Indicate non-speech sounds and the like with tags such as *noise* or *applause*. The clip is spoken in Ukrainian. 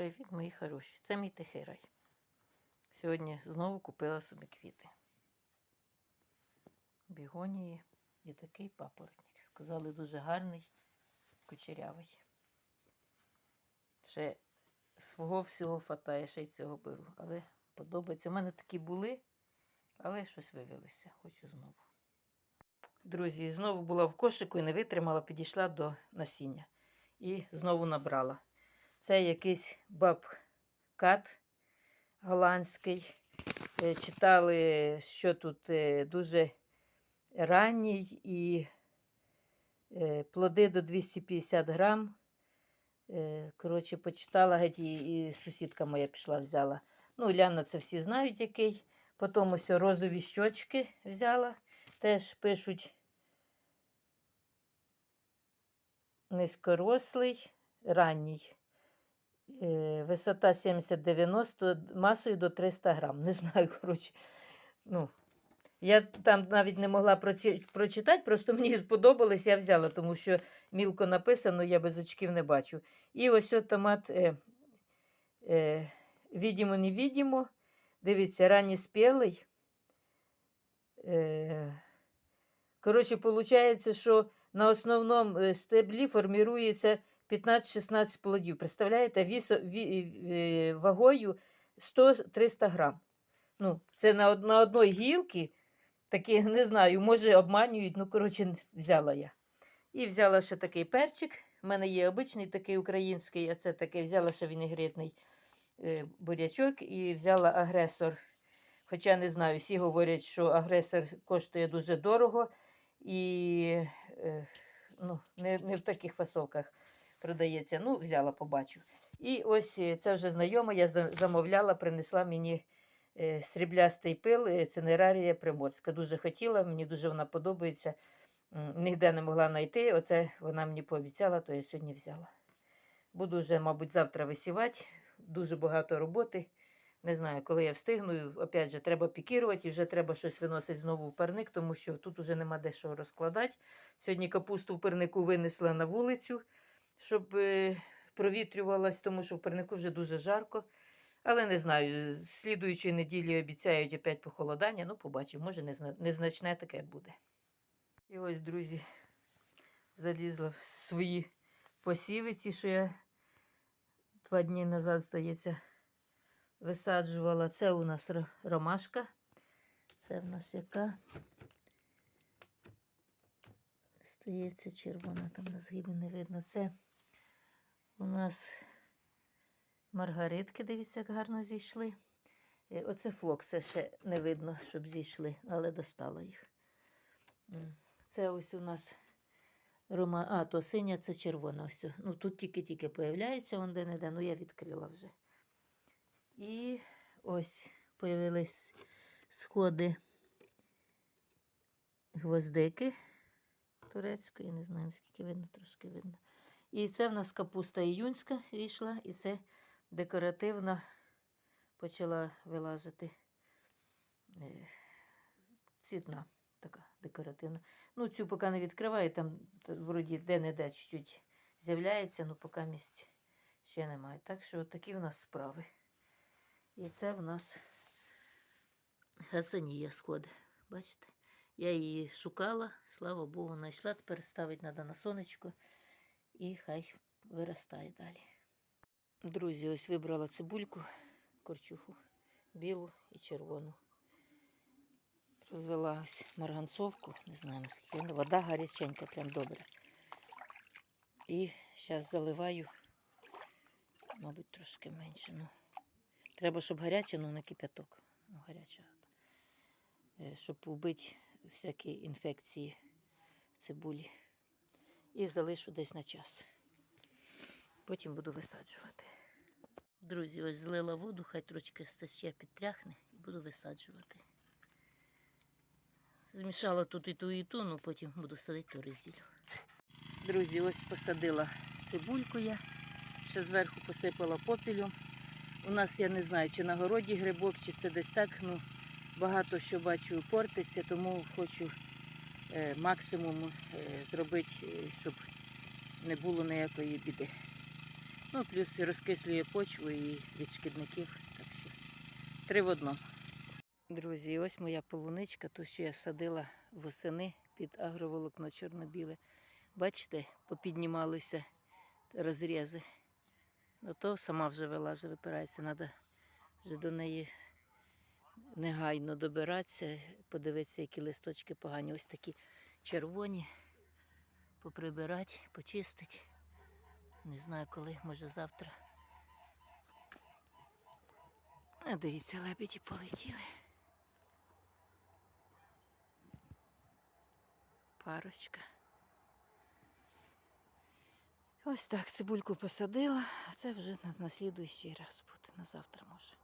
Привіт, мої хороші. Це мій тихий рай. Сьогодні знову купила собі квіти. Бігонії і такий папоротник. Сказали, дуже гарний, кучерявий. Ще свого всього фатає, ще й цього беру. Але подобається. У мене такі були, але щось вивелися. Хочу знову. Друзі, знову була в кошику і не витримала, підійшла до насіння. І знову набрала. Це якийсь бабкат голландський. Е, Читали, що тут е, дуже ранній і е, плоди до 250 грам. Коротше, почитала геть і сусідка моя пішла, взяла. Ну, Ляна, це всі знають який. Потім ось розові щочки взяла. Теж пишуть низькорослий, ранній. Висота 70-90, масою до 300 грам. Не *laughs* знаю, коротше. Ну, я там навіть не могла прочитати, просто мені сподобалось, я взяла, тому що мілко написано, я без очків не бачу. І ось от томат е, е, відімо, невідімо. Дивіться, ранній спілий. Е, коротше, виходить, що на основному е, стеблі формірується 15-16 плодів. Представляєте, віс, ві, е, вагою 100-300 грам. Ну, це на, на одній гілці, такі, *laughs* не знаю, може обманюють, ну, коротше, взяла я. І взяла ще такий перчик. У мене є обичний такий український, а це такий взяла ще вінегретний е, бурячок і взяла агресор. Хоча не знаю, всі говорять, що агресор коштує дуже дорого і е, ну, не, не в таких фасовках продається. Ну, взяла, побачу. І ось е, це вже знайома, я замовляла, принесла мені е, сріблястий пил, е, цинерарія приморська. Дуже хотіла, мені дуже вона подобається. М, Ніде не могла знайти. Оце вона мені пообіцяла, то я сьогодні взяла. Буду вже, мабуть, завтра висівати. Дуже багато роботи. Не знаю, коли я встигну. Опять же, треба пікірувати і вже треба щось виносити знову в парник, тому що тут уже нема де що розкладати. Сьогодні капусту в парнику винесла на вулицю, щоб е, провітрювалась, тому що в парнику вже дуже жарко. Але не знаю, слідуючої неділі обіцяють опять похолодання. Ну, побачимо, може незначне таке буде. І ось, друзі, залізла в свої посіви, ті, що я два дні назад, здається, висаджувала. Це у нас ромашка. Це в нас яка? Стається червона, там на згибі не видно. Це у нас маргаритки, дивіться, як гарно зійшли. Е, Оце флокси ще не видно, щоб зійшли, але достала їх. Це ось у нас рома... А, то синя, це червона. Ось. Ну, тут тільки-тільки появляється, вон де-не-де, ну я відкрила вже. І ось появились сходи гвоздики турецької, не знаю, наскільки видно, трошки видно. І це в нас капуста іюнська вийшла, і це декоративна почала вилазити е, цвітна, така декоративна. Ну, цю поки не відкриваю, там вроді де-не-де чуть-чуть з'являється, ну поки місць ще немає. Так що такі у нас справи. І це в нас гасанія сходи. Бачите? Я її шукала, слава Богу, знайшла. Тепер ставити треба на сонечко і хай виростає далі. Друзі, ось вибрала цибульку, корчуху, білу і червону. Розвела ось марганцовку, не знаю наскільки. Вода гаряченька, прям добре. І зараз заливаю, мабуть, трошки менше. Ну, треба, щоб гаряче, ну не кипяток. Ну, гаряча. Е, Щоб вбити всякі інфекції в цибулі. І залишу десь на час. Потім буду висаджувати. Друзі, ось злила воду, хай трошки стаче підтряхне і буду висаджувати. Змішала тут і ту, і ту, ну потім буду садити розділю. Друзі, ось посадила цибульку я, ще зверху посипала попілю. У нас я не знаю, чи на городі грибок, чи це десь так. Ну, багато що бачу портиться, тому хочу максимум е, зробити, е, щоб не було ніякої біди. Ну, плюс розкислює почву і від шкідників. Так що три в одному. Друзі, ось моя полуничка, ту, що я садила восени під агроволокно чорно-біле. Бачите, попіднімалися розрізи. Ну то сама вже вилазить, випирається. Треба вже до неї негайно добиратися, подивитися, які листочки погані. Ось такі червоні. Поприбирати, почистити. Не знаю коли, може завтра. А дивіться, лебеді полетіли. Парочка. Ось так цибульку посадила, а це вже на, на слідуючий раз буде, на завтра може.